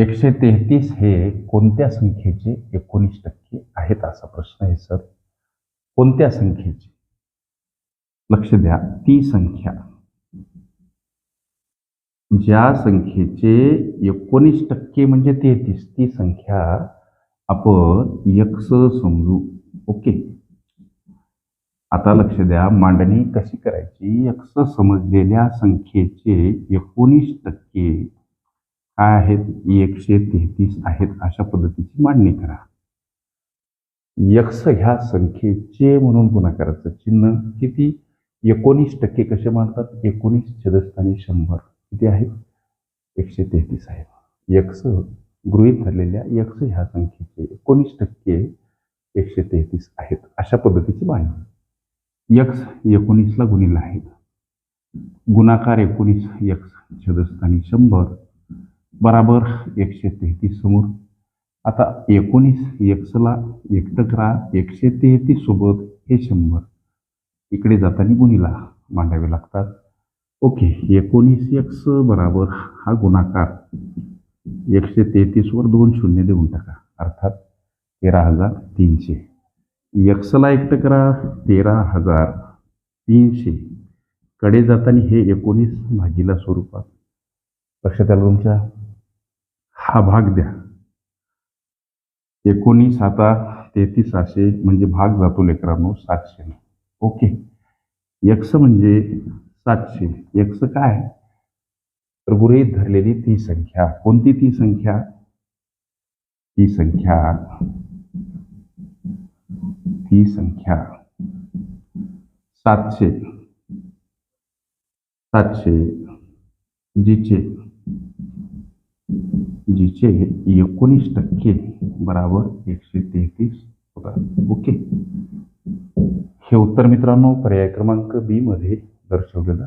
एकशे तेहतीस हे कोणत्या संख्येचे एकोणीस टक्के आहेत असा प्रश्न आहे सर? कोणत्या संख्येचे? लक्ष द्या ती संख्या. ज्या संख्येचे एकोणीस टक्के म्हणजे तेहतीस ती संख्या आपण यक्स समजू ओके? आता लक्ष द्या मांडणी कशी करायची? यक्स समजलेल्या संख्येचे एकोणीस टक्के आहेत एकशे तेहतीस आहेत अशा पद्धतीची मांडणी करा. यक्स ह्या संख्येचे म्हणून गुणाकाराचं चिन्ह किती? एकोणीस टक्के कसे मांडतात? एकोणीस छेदस्थानी शंभर. किती आहेत? एकशे तेहतीस आहेत. यक्स गृहीत धरलेल्या यक्स ह्या संख्येचे एकोणीस टक्के एकशे तेहतीस आहेत अशा पद्धतीची मांडणी. यक्स एकोणीसला गुणिला आहेत. गुणाकार एकोणीस यक्स छेदस्थानी शंभर. बराबर एकशे तेहतीस समोर. आता एकोणीस एक्सला एकटं करा एकशे तेहतीस सोबत हे शंभर. इकडे जाताना गुणीला मांडावे लागतात. ओके एकोणीस एक्स बराबर हा गुणाकार. एकशे तेहतीसवर दोन शून्य देऊन टाका. अर्थात तेरा हजार तीनशे. एक्सला एकटं करा तेरा हजार तीनशे. कडे जाताना हे एकोणीस भागीला स्वरूपात. लक्षात आलं तुमच्या? हा भाग द्या. एकोणीस आता तेहतीस असे म्हणजे भाग जातो लेकरांनो सातशे ओके. यक्ष म्हणजे सातशे. यक्ष काय? तर गुरेत धरलेली ती संख्या. कोणती ती संख्या? ती संख्या. ती संख्या. सातशे. सातशे. जिचे. जिचे एकोणीस टक्के बराबर एकशे तेहतीस होतात ओके हे। उत्तर मित्रांनो पर्याय क्रमांक बी मध्ये दर्शवलेलं